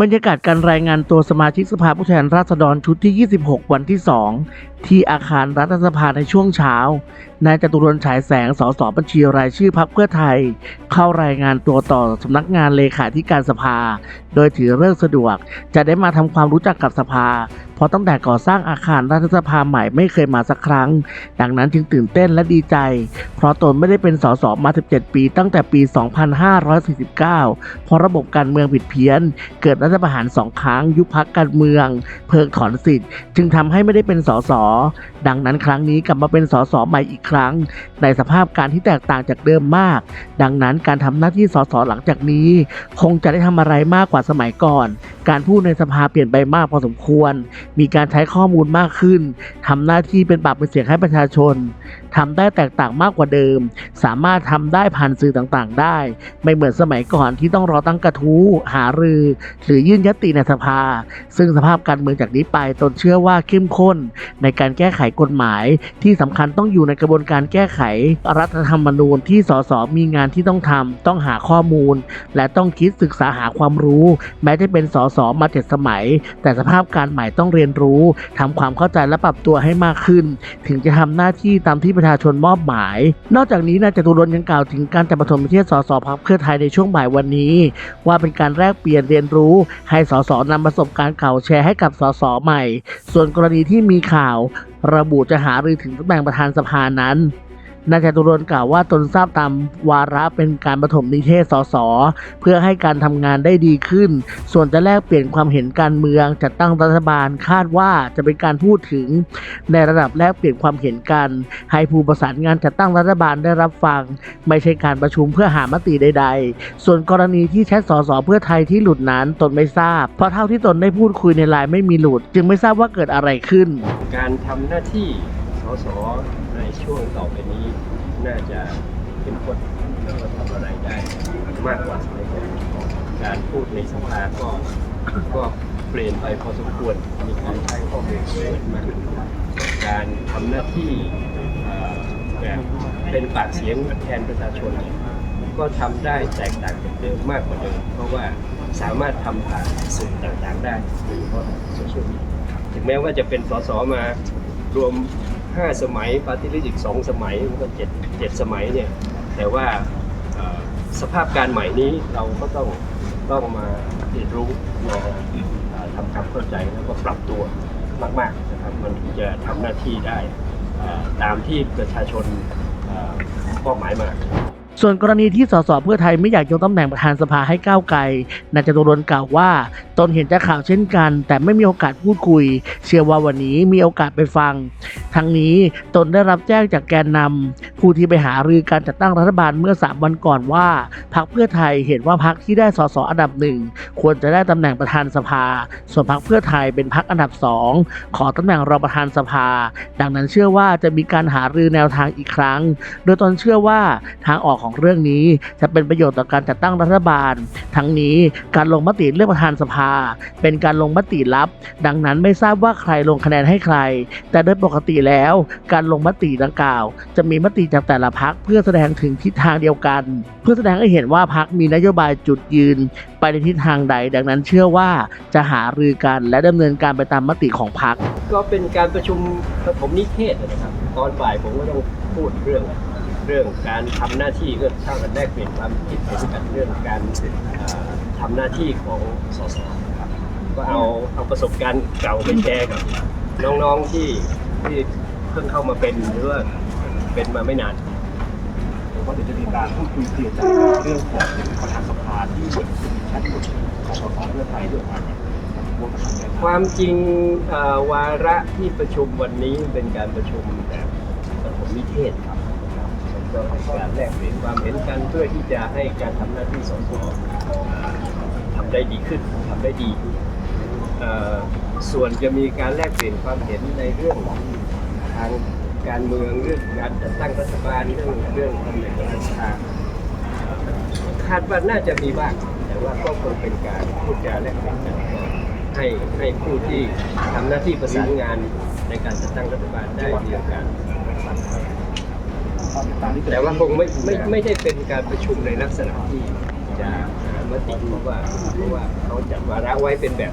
บรรยากาศการรายงานตัวสมาชิกสภาผู้แทนราษฎรชุดที่ 26 วันที่ 2 ที่อาคารรัฐสภาในช่วงเช้า นายจตุรนต์ฉายแสง สสบัญชีรายชื่อพักเพื่อไทย เข้ารายงานตัวต่อสำนักงานเลขาธิการสภา โดยถือเลิกษ์สะดวก จะได้มาทำความรู้จักกับสภา เพราะตั้งแต่ก่อสร้างอาคารรัฐสภาใหม่ไม่เคยมาสักครั้ง ดังนั้นจึงตื่นเต้นและดีใจ เพราะตนไม่ได้เป็นสสมา 17 ปี ตั้งแต่ปี 2549 เพราะระบบการเมืองผิดเพี้ยน เกิดรัฐประหารสองครั้ง ยุบพักการเมือง เพิกถอนสิทธิ์ จึงทำให้ไม่ได้เป็นสสดังนั้นครั้งนี้กลับมาเป็นสสใหม่อีกครั้งในสภาพการที่แตกต่างจากเดิมมาก ดังนั้นการทำหน้าที่สสหลังจากนี้ คงจะได้ทำอะไรมากกว่าสมัยก่อน การพูดในสภาเปลี่ยนไปมากพอสมควร มีการใช้ข้อมูลมากขึ้นทำหน้าที่เป็นปากเป็นเสียงให้ประชาชนทำได้แตกต่างมากกว่าเดิม สามารถทำได้ผ่านสื่อต่างๆ ได้ ไม่เหมือนสมัยก่อนที่ต้องรอตั้งกระทู้ หารือ หรือยื่นยติในสภา ซึ่งสภาพการเมืองจากนี้ไปตนเชื่อว่าเข้มข้น ในการแก้ไขกฎหมาย ที่สำคัญต้องอยู่ในกระบวนการแก้ไข รัฐธรรมนูญที่สสมีงานที่ต้องทำต้องหาข้อมูล และต้องคิดศึกษาหาความรู้ แม้จะเป็นสสมาเจ็ดสมัย แต่สภาพการใหม่ต้องเรียนรู้ทำความเข้าใจและปรับตัวให้มากขึ้น ถึงจะทำหน้าที่ตามที่ประชาชนมอบหมาย นอกจากนี้นายจตุรนยังกล่าวถึงการจัดประถมนิเทศสสพักเพื่อไทยในช่วงบ่ายวันนี้ ว่าเป็นการแลกเปลี่ยนเรียนรู้ ให้สสนำประสบการณ์เก่าแชร์ให้กับสสใหม่ ส่วนกรณีที่มีข่าว ระบุจะหารือถึงตำแหน่งประธานสภานั้น นายจตุรนกล่าวว่าตนทราบตามวาระเป็นการปฐมนิเทศสสเพื่อให้การทำงานได้ดีขึ้น ส่วนจะแลกเปลี่ยนความเห็นการเมืองจัดตั้งรัฐบาลคาดว่าจะเป็นการพูดถึง ในระดับแลกเปลี่ยนความเห็นกัน ให้ผู้ประสานงานจัดตั้งรัฐบาลได้รับฟัง ไม่ใช่การประชุมเพื่อหามติใด ๆ ส่วนกรณีที่แชทสสเพื่อไทยที่หลุดนั้นตนไม่ทราบ เพราะเท่าที่ตนได้พูดคุยในไลน์ไม่มีหลุด จึงไม่ทราบว่าเกิดอะไรขึ้น การทำหน้าที่สส ในช่วงต่อไปนี้น่าจะเป็นคนแล้วก็ทำอะไรได้มากกว่าสมัยก่อนการพูดในสภาก็ก็เปลี่ยนไปพอสมควรมีการใช้ข้อมูลเยอะมากการทำหน้าที่แบบเป็นปากเสียงแทนประชาชนเนี่ยก็ทำได้แตกต่างจากเดิมมากกว่าเดิมเพราะว่าสามารถทำผ่านสื่อต่างๆได้โดยเฉพาะโซเชียลมีเดียถึงแม้ว่าจะเป็นสสมารวม 5สมัยปาร์ตี้ลิสต์อีก2สมัยมันก็เจ็ดเจ็ดสมัยเนี่ยแต่ว่าสภาพการใหม่นี้เราก็ต้องต้องมาเรียนรู้มาเอ่อทำความเข้าใจแล้วก็ปรับตัวมากๆนะครับมันจะทำหน้าที่ได้ตามที่ประชาชนมอบหมายมาส่วนกรณีที่สสเพื่อไทยไม่อยากยกตำแหน่งประธานสภาให้ก้าวไกลนายจตุรนต์กล่าวว่า ตนเห็นจากข่าวเช่นกัน แต่ไม่มีโอกาสพูดคุย เชื่อว่าวันนี้มีโอกาสไปฟัง ทั้งนี้ตนได้รับแจ้งจากแกนนำผู้ที่ไปหารือการจัดตั้งรัฐบาลเมื่อ 3 วันก่อนว่าพรรคเพื่อไทยเห็นว่าพรรคที่ได้สสอันดับหนึ่งควรจะได้ตำแหน่งประธานสภา ส่วนพรรคเพื่อไทยเป็นพรรคอันดับสองขอตำแหน่งรองประธานสภา ดังนั้นเชื่อว่าจะมีการหารือแนวทางอีกครั้ง โดยตนเชื่อว่าทางออกของเรื่องนี้จะเป็นประโยชน์ต่อการจัดตั้งรัฐบาล ทั้งนี้การลงมติเลือกประธานสภา เป็นการลงมติลับ ดังนั้นไม่ทราบว่าใครลงคะแนนให้ใคร แต่โดยปกติติแล้ว การลงมติดังกล่าว จะมีมติจากแต่ละพักเพื่อแสดงถึงทิศทางเดียวกัน เพื่อแสดงให้เห็นว่าพักมีนโยบายจุดยืน ไปในทิศทางใด ดังนั้นเชื่อว่าจะหารือกันและดำเนินการไปตามมติของพักก็เป็นการประชุมปฐมนิเทศนะครับตอนบ่ายผมก็ต้องพูดเรื่องเรื่องการทำหน้าที่ก็ช่างกันแลกเปลี่ยนความคิดเห็นกันเรื่องการเอ่อทำหน้าที่ของสสครับก็เอาเอาประสบการณ์เก่าไปแชร์กับน้องๆที่ ที่เพิ่งเข้ามาเป็นหรือว่าเป็นมาไม่นานว่าเดี๋ยวจะมีการพูดคุยเคลียร์ใจเรื่องของประธานสภาที่เหมือนจะมีชั้นหลุดของสสเพื่อไทยด้วยกันความจริงวาระที่ประชุมวันนี้เป็นการประชุมแบบปฐมนิเทศครับมันก็เป็นการแลกเปลี่ยนความเห็นกันเพื่อที่จะให้การทำหน้าที่สสทำได้ดีขึ้นทำได้ดี ส่วนจะมีการแลกเปลี่ยนความเห็นในเรื่องทางการเมืองเรื่องการจัดตั้งรัฐบาลเรื่องเรื่องตำแหน่งรานสภาคาดว่าน่าจะมีบ้าง แต่ว่าก็คงเป็นการพูดจาแลกเปลี่ยนกันให้ให้ผู้ที่ทำหน้าที่ประสานงานในการจัดตั้งรัฐบาลได้มีโอกาสตามที่เกิดแต่ว่าคงไม่ไม่ไม่ได้เป็นการประชุมในลักษณะที่จะมติเพราะว่าเพราะว่าเขาจัดวาระไว้เป็นแบบ